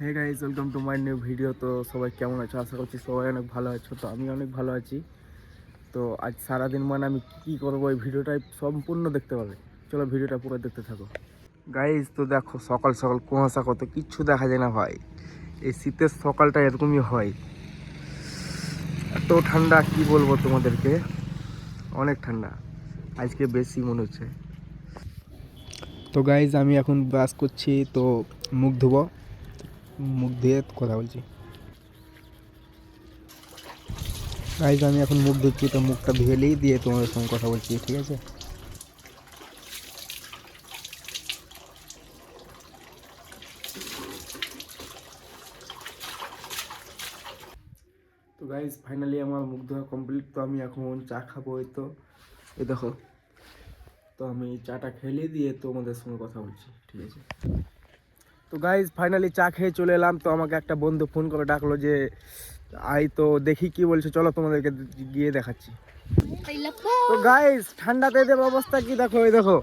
Hey guys welcome to my new video তো সবাই কেমন আছো? আশা করছি সবাই অনেক ভালো আছো। তো আমি অনেক ভালো আছি। তো আজ সারাদিন মানে আমি কী করব? এই ভিডিওটাই সম্পূর্ণ দেখতে পাবে। চলো ভিডিওটা পুরো দেখতে থাকো। গাইজ তো দেখো, সকাল সকাল কুয়াশা কত কিচ্ছু দেখা যায় না ভাই। এই শীতের সকালটা এরকমই হয়। এত ঠান্ডা, কি বলব তোমাদেরকে? অনেক ঠান্ডা। আজকে বেশি মনে হচ্ছে। তো গাইজ আমি এখন ব্রাশ করছি। তো মুখ ধোবো। মুখ দিয়ে কথা বলছি। গাইজ আমি এখন মুখ ধুচ্ছি, তো মুখটা ধুয়েলেই দিয়ে তোমাদের সঙ্গে কথা বলছি, ঠিক আছে? তো গাইজ ফাইনালি আমার মুখ ধোয়া কমপ্লিট তো আমি এখন চা খাব তো। এই দেখো, তো আমি চাটা খেলে দিয়ে তোমাদের সঙ্গে কথা বলছি, ঠিক আছে? তো গাইজ ফাইনালি চা খেয়ে চলে এলাম। তো আমাকে একটা বন্ধু ফোন করে ডাকলো যে, আই, তো দেখি কি বলছে। চলো তোমাদেরকে গিয়ে দেখাচ্ছি। তো গাইজ ঠান্ডাতে এদের অবস্থা কি? দেখো, এই দেখো।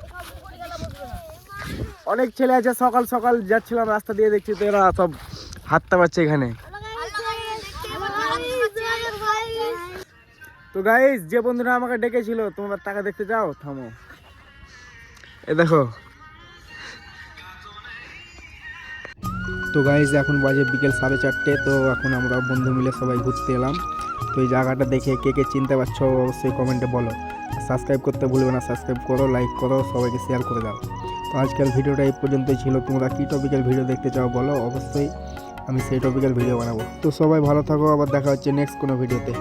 অনেক ছেলে আছে, সকাল সকাল যাচ্ছিলাম রাস্তা দিয়ে, দেখছি তো এরা সব হাতটা পাচ্ছে এখানে। তো গাইজ যে বন্ধুরা আমাকে ডেকেছিল, তোমরা টাকা দেখতে চাও থামো। এ দেখো। তো গাইজ এখন বাজে বিকেল সাড়ে চারটে, তো এখন আমরা বন্ধু মিলে সবাই ঘুরতে এলাম। তো এই জায়গাটা দেখে কে কে চিনতে পারছ অবশ্যই কমেন্টে বলো। সাবস্ক্রাইব করতে ভুলবে না সাবস্ক্রাইব করো লাইক করো, সবাইকে শেয়ার করে দাও। তো আজকের ভিডিওটা এই পর্যন্তই ছিল। তোমরা কী টপিক্যাল ভিডিও দেখতে চাও বলো অবশ্যই আমি সেই টপিক্যাল ভিডিও বানাবো। তো সবাই ভালো থাকো, আবার দেখা হচ্ছে নেক্সট কোনো ভিডিওতে